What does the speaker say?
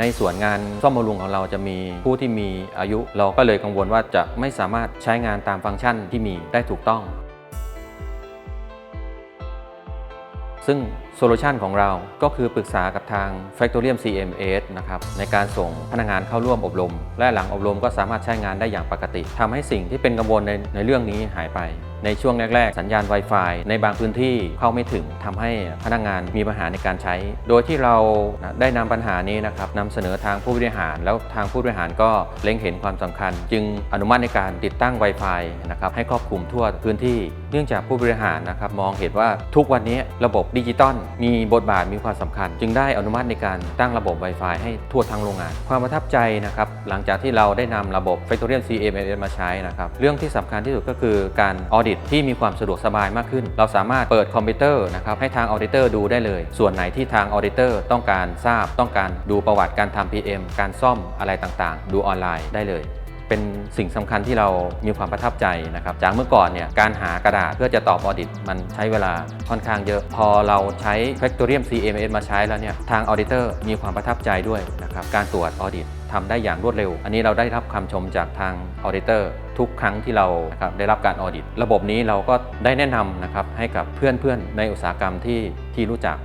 ในส่วนงานซ่อมบำรุงของเราจะมีผู้ที่มีอายุ เราก็เลยกังวลว่าจะไม่สามารถใช้งานตามฟังก์ชันที่มีได้ถูกต้อง ซึ่งโซลูชันของเราก็คือปรึกษากับทาง Factorium CMS นะครับในการส่งพนักงานเข้าร่วมอบรม และหลังอบรมก็สามารถใช้งานได้อย่างปกติทำให้สิ่งที่เป็นกังวลในในเรื่องนี้หายไป ในช่วงแรก ๆ สัญญาณ Wi-Fi ในบางพื้นที่เข้าไม่ถึงทำให้พนักงานมีปัญหาในการใช้ โดยที่เราได้นำปัญหานี้นะครับนำเสนอทางผู้บริหาร แล้วทางผู้บริหารก็เล็งเห็นความสำคัญ จึงอนุมัติในการติดตั้ง Wi-Fi นะครับให้ครอบคลุมทั่วพื้นที่ เนื่องจากผู้บริหารนะครับมองเห็นว่าทุกวันนี้ระบบดิจิตอลมีบทบาทมีความสำคัญ จึงได้อนุมัติในการตั้งระบบ Wi-Fi ให้ทั่วทั้งโรงงาน ความประทับใจนะครับหลังจากที่เราได้นำระบบ Factorium CMS มาใช้นะครับเรื่องที่สำคัญที่สุดก็คือการออดิตที่มีความสะดวกสบายมากขึ้น เราสามารถเปิดคอมพิวเตอร์นะครับให้ทางออดิเตอร์ดูได้เลย ส่วนไหนที่ทางออดิเตอร์ต้องการทราบ ต้องการดูประวัติการทำ PM การซ่อมอะไรต่างๆ ดูออนไลน์ได้เลย เป็นสิ่งสำคัญที่เรามีความประทับใจนะครับ จากเมื่อก่อนเนี่ยการหากระดาษเพื่อจะตอบออดิต มันใช้เวลาค่อนข้างเยอะ พอเราใช้ Factorium CMS มาใช้แล้วเนี่ยทางออดิเตอร์มีความประทับใจด้วยนะครับการตรวจออดิตทำได้อย่างรวดเร็ว อันนี้เราได้รับคำชมจากทางออดิเตอร์ทุกครั้งที่เรานะครับได้รับการออดิต ระบบนี้เราก็ได้แนะนำนะครับให้กับเพื่อนๆในอุตสาหกรรมที่ที่รู้จัก